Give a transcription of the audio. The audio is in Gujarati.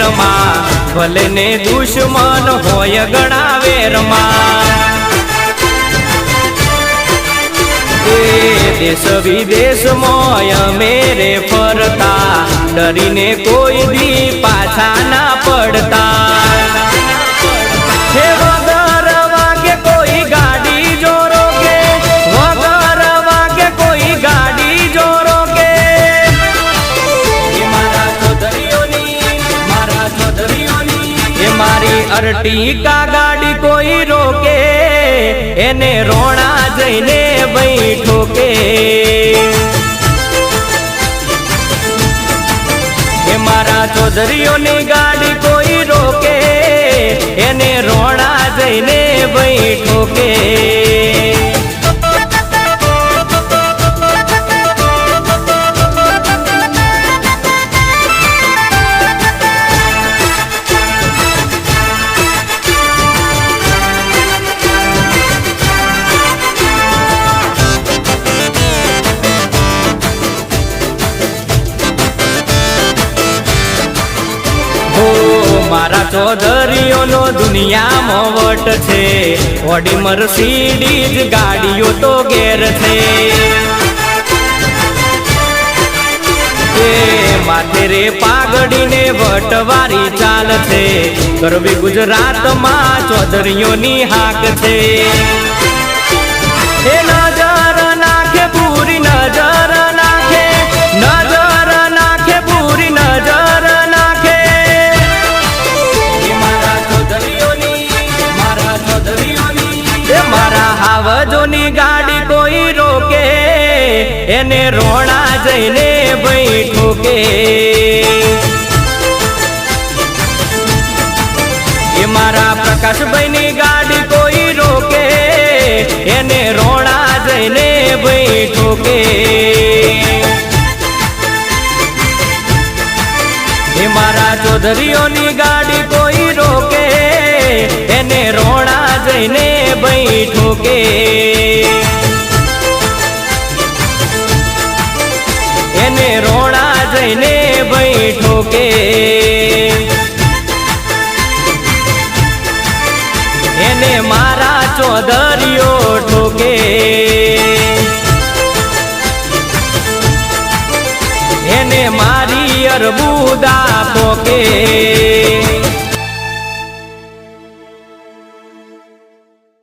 વેરમાં ભલે ને દુશ્મન હોય ગણા વેરમાં દેશ વિદેશમાં અમે રે ફરતા, ડરીને કોઈ દી પાછા ના પડતા. અર્ટિકા ગાડી કોઈ રોકે, એને રોણા જઈને બેઠો કે એ મારા ચૌધરીઓની ગાડી કોઈ રોકે, એને રોણા જઈને બેઠો મારા ચૌધરીઓનો દુનિયામાં વટ છે. ઓડી મર્સિડીઝ ગાડીઓ તો ઘેર છે. માથે રે પાઘડીને વટવારી ચાલ છે. ગરબી ગુજરાતમાં ચૌધરીઓની હાક છે. એ મારા ગાડી કોઈ રોકે, એને રોણા જઈને બેઠો કે એ મારા પ્રકાશભાઈની ગાડી કોઈ રોકે, એને રોણા જઈને બેઠો કે એ મારા ચૌધરીઓની ગાડી કોઈ રોકે, એને રોણા જઈને કે એને રોણા જઈને બેઠો કે. એને મારા ચોધરીઓ ઠોકે. એને મારી અરબુદા પોકે